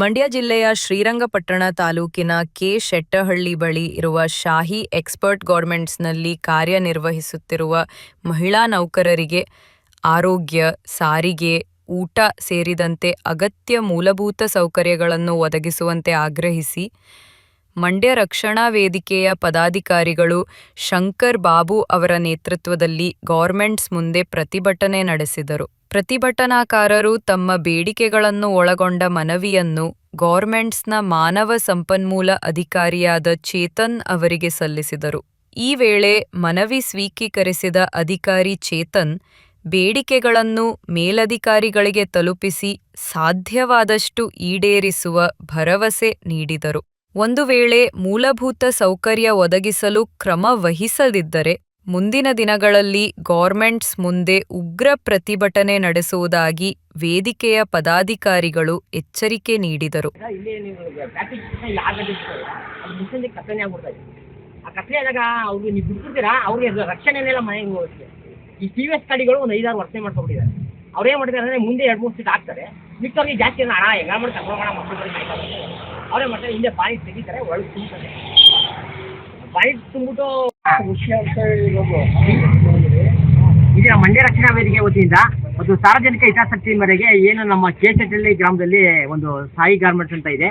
ಮಂಡ್ಯ ಜಿಲ್ಲೆಯ ಶ್ರೀರಂಗಪಟ್ಟಣ ತಾಲೂಕಿನ ಕೆ ಶೆಟ್ಟಹಳ್ಳಿ ಬಳಿ ಇರುವ ಶಾಹಿ ಎಕ್ಸ್ಪರ್ಟ್ ಗಾರ್ಮೆಂಟ್ಸ್ನಲ್ಲಿ ಕಾರ್ಯನಿರ್ವಹಿಸುತ್ತಿರುವ ಮಹಿಳಾ ನೌಕರರಿಗೆ ಆರೋಗ್ಯ, ಸಾರಿಗೆ, ಊಟ ಸೇರಿದಂತೆ ಅಗತ್ಯ ಮೂಲಭೂತ ಸೌಕರ್ಯಗಳನ್ನು ಒದಗಿಸುವಂತೆ ಆಗ್ರಹಿಸಿ ಮಂಡ್ಯ ರಕ್ಷಣಾ ವೇದಿಕೆಯ ಪದಾಧಿಕಾರಿಗಳು ಶಂಕರ್ ಬಾಬು ಅವರ ನೇತೃತ್ವದಲ್ಲಿ ಗಾರ್ಮೆಂಟ್ಸ್ ಮುಂದೆ ಪ್ರತಿಭಟನೆ ನಡೆಸಿದರು. ಪ್ರತಿಭಟನಾಕಾರರು ತಮ್ಮ ಬೇಡಿಕೆಗಳನ್ನು ಒಳಗೊಂಡ ಮನವಿಯನ್ನು ಗೌರ್ಮೆಂಟ್ಸ್ನ ಮಾನವ ಸಂಪನ್ಮೂಲ ಅಧಿಕಾರಿಯಾದ ಚೇತನ್ ಅವರಿಗೆ ಸಲ್ಲಿಸಿದರು. ಈ ವೇಳೆ ಮನವಿ ಸ್ವೀಕರಿಸಿದ ಅಧಿಕಾರಿ ಚೇತನ್ ಬೇಡಿಕೆಗಳನ್ನು ಮೇಲಧಿಕಾರಿಗಳಿಗೆ ತಲುಪಿಸಿ ಸಾಧ್ಯವಾದಷ್ಟು ಈಡೇರಿಸುವ ಭರವಸೆ ನೀಡಿದರು. ಒಂದು ವೇಳೆ ಮೂಲಭೂತ ಸೌಕರ್ಯ ಒದಗಿಸಲು ಕ್ರಮ ವಹಿಸದಿದ್ದರೆ ಮುಂದಿನ ದಿನಗಳಲ್ಲಿ ಗಾರ್ಮೆಂಟ್ಸ್ ಮುಂದೆ ಉಗ್ರ ಪ್ರತಿಭಟನೆ ನಡೆಸುವುದಾಗಿ ವೇದಿಕೆಯ ಪದಾಧಿಕಾರಿಗಳು ಎಚ್ಚರಿಕೆ ನೀಡಿದರು. ಈ ಟಿ ವಿ ಎಸ್ ಗಾಡಿಗಳು ಒಂದು ಐದಾರು ವರ್ಷ ಮಾಡ್ಕೊಂಡಿದ್ದಾರೆ ಅವ್ರು ಮಾಡ್ತಾರೆ ಅಂದರೆ ಮುಂದೆ ಎರಡು, ಮೂರು ಸೀಟ್ ಹಾಕ್ತಾರೆ. ಮಿಕ್ಕವ್ರಿಗೆ ಜಾಸ್ತಿ ಅಣ್ಣ ಹೆಂಗ ಮಾಡಿ ತಗೊಂಡೋಣ ಮಕ್ಕಳು ಅವರೇ ಮಾಡ್ತಾರೆ? ಹಿಂದೆ ಬಾಯಿ ತೆಗಿತಾರೆ, ಒಳಗೆ ತುಂಬ್ತಾರೆ. ಬಾಯಿ ತುಂಬಿಟ್ಟು ಇರೋದು ಇದು ನಮ್ಮ ಮಂಡ್ಯ ರಕ್ಷಣಾ ವೇದಿಕೆ ವತಿಯಿಂದ ಮತ್ತು ಸಾರ್ವಜನಿಕ ಹಿತಾಸಕ್ತಿ ಮೇರೆಗೆ ಏನು ನಮ್ಮ ಕೇಶಟಳ್ಳಿ ಗ್ರಾಮದಲ್ಲಿ ಒಂದು ಸಾಯಿ ಗಾರ್ಮೆಂಟ್ಸ್ ಅಂತ ಇದೆ.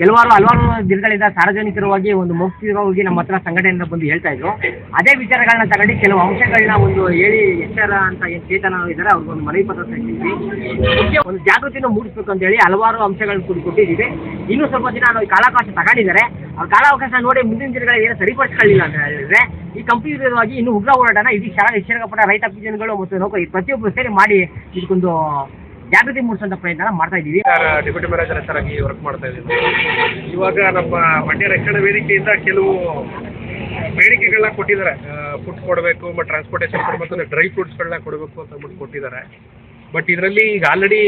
ಕೆಲವಾರು ಹಲವಾರು ದಿನಗಳಿಂದ ಸಾರ್ವಜನಿಕರವಾಗಿ ಒಂದು ಮೌಖಿಕವಾಗಿ ನಮ್ಮ ಹತ್ರ ಸಂಘಟನೆಯಿಂದ ಬಂದು ಹೇಳ್ತಾ ಇದ್ರು. ಅದೇ ವಿಚಾರಗಳನ್ನ ತಗೊಂಡು ಕೆಲವು ಅಂಶಗಳನ್ನ ಒಂದು ಹೇಳಿ ಎಚ್ಚರ ಅಂತ ಏನು ಚೇತನ ಇದ್ದಾರೆ ಅವ್ರಿಗೆ ಒಂದು ಮನವಿ ಪತ್ರ ಸಲ್ಲಿಸಿದ್ವಿ ಒಂದು ಜಾಗೃತಿನ ಮೂಡಿಸ್ಬೇಕು ಅಂತ ಹೇಳಿ ಹಲವಾರು ಅಂಶಗಳನ್ನ ಕೂಡ ಕೊಟ್ಟಿದ್ದೀವಿ. ಇನ್ನೂ ಸ್ವಲ್ಪ ದಿನ ನಾವು ಕಾಲಾವಕಾಶ ತಗೊಂಡಿದ್ದಾರೆ. ಅವ್ರ ಕಾಲಾವಕಾಶ ನೋಡಿ ಮುಂದಿನ ದಿನಗಳಲ್ಲಿ ಏನು ಸರಿಪಡಿಸ್ಕೊಳ್ಳಿಲ್ಲ ಅಂತ ಹೇಳಿದ್ರೆ, ಈ ಕಂಪನಿ ವಿರೋಧವಾಗಿ ಇನ್ನು ಉಗ್ರ ಹೋರಾಟನ ಇಡೀ ಶಾಲಾ ಶ್ರೀರಂಗಪಟ್ಟ ರೈತ ಪಿಜನ್ಗಳು ಮತ್ತು ನೌಕರಿ ಪ್ರತಿಯೊಬ್ಬರು ಸೇರಿ ಮಾಡಿ ಇದಕ್ಕೊಂದು ಜಾಗೃತಿ ಮೂಡಿಸುವಂತ ಪ್ರಯತ್ನ ಮಾಡ್ತಾ ಇದ್ದೀವಿ ಡೆಪ್ಯೂಟಿ ಮ್ಯಾನೇಜರ್ ಹೆಸರಾಗಿ ವರ್ಕ್ ಮಾಡ್ತಾ ಇದ್ದೀವಿ ಇವಾಗ ನಮ್ಮ ಮಂಡ್ಯ ರಕ್ಷಣಾ ವೇದಿಕೆಯಿಂದ ಕೆಲವು ಬೇಡಿಕೆಗಳನ್ನ ಕೊಟ್ಟಿದ್ದಾರೆ. ಫುಡ್ ಕೊಡಬೇಕು, ಮತ್ತೆ ಟ್ರಾನ್ಸ್ಪೋರ್ಟೇಷನ್ ಕೊಡಬೇಕು ಡ್ರೈ ಫ್ರೂಟ್ಸ್ಗಳನ್ನ ಕೊಡಬೇಕು ಅಂತ ಅಂದ್ಬಿಟ್ಟು ಕೊಟ್ಟಿದ್ದಾರೆ. ಬಟ್ ಇದರಲ್ಲಿ ಈಗ ಆಲ್ರೆಡಿ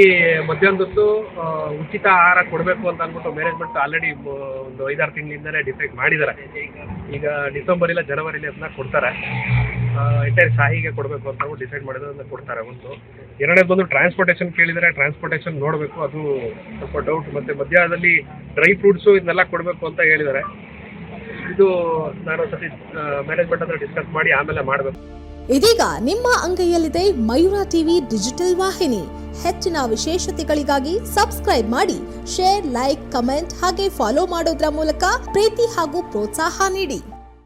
ಮಧ್ಯಾಹ್ನದೊತ್ತು ಉಚಿತ ಆಹಾರ ಕೊಡಬೇಕು ಅಂತ ಅಂದ್ಬಿಟ್ಟು ಮ್ಯಾನೇಜ್ಮೆಂಟ್ ಆಲ್ರೆಡಿ ಒಂದು ಐದಾರು ತಿಂಗಳಿಂದಲೇ ಡಿಸೈಡ್ ಮಾಡಿದ್ದಾರೆ. ಈಗ ಡಿಸೆಂಬರ್ ಇಲ್ಲ ಜನವರಿಲಿ ಅದನ್ನ ಕೊಡ್ತಾರೆ. ಎಂಟೈರ್ ಶಾಹಿಗೆ ಕೊಡಬೇಕು ಅಂತ ಡಿಸೈಡ್ ಮಾಡಿದ್ರೆ, ಅದನ್ನ ಕೊಡ್ತಾರೆ ಒಂದು. ಎರಡನೇದು ಬಂದು ಟ್ರಾನ್ಸ್ಪೋರ್ಟೇಷನ್ ಕೇಳಿದರೆ ಟ್ರಾನ್ಸ್ಪೋರ್ಟೇಷನ್ ನೋಡಬೇಕು. ಅದು ಸ್ವಲ್ಪ ಡೌಟ್ ಮತ್ತು ಮಧ್ಯಾಹ್ನದಲ್ಲಿ ಡ್ರೈ ಫ್ರೂಟ್ಸು ಇದನ್ನೆಲ್ಲ ಕೊಡಬೇಕು ಅಂತ ಹೇಳಿದ್ದಾರೆ. ಇದು ನಾನು ಸತಿ ಮ್ಯಾನೇಜ್ಮೆಂಟ್ ಹತ್ರ ಡಿಸ್ಕಸ್ ಮಾಡಿ ಆಮೇಲೆ ಮಾಡಬೇಕು. ಇದೀಗ ನಿಮ್ಮ ಅಂಗೈಯಲ್ಲಿದೆ ಮಯೂರ ಟಿವಿ ಡಿಜಿಟಲ್ ವಾಹಿನಿ. ಹೆಚ್ಚಿನ ವಿಶೇಷತೆಗಳಿಗಾಗಿ ಸಬ್ಸ್ಕ್ರೈಬ್ ಮಾಡಿ ಶೇರ್ ಲೈಕ್ ಕಮೆಂಟ್ ಹಾಗೆ ಫಾಲೋ ಮಾಡೋದ್ರ ಮೂಲಕ ಪ್ರೀತಿ ಹಾಗೂ ಪ್ರೋತ್ಸಾಹ ನೀಡಿ.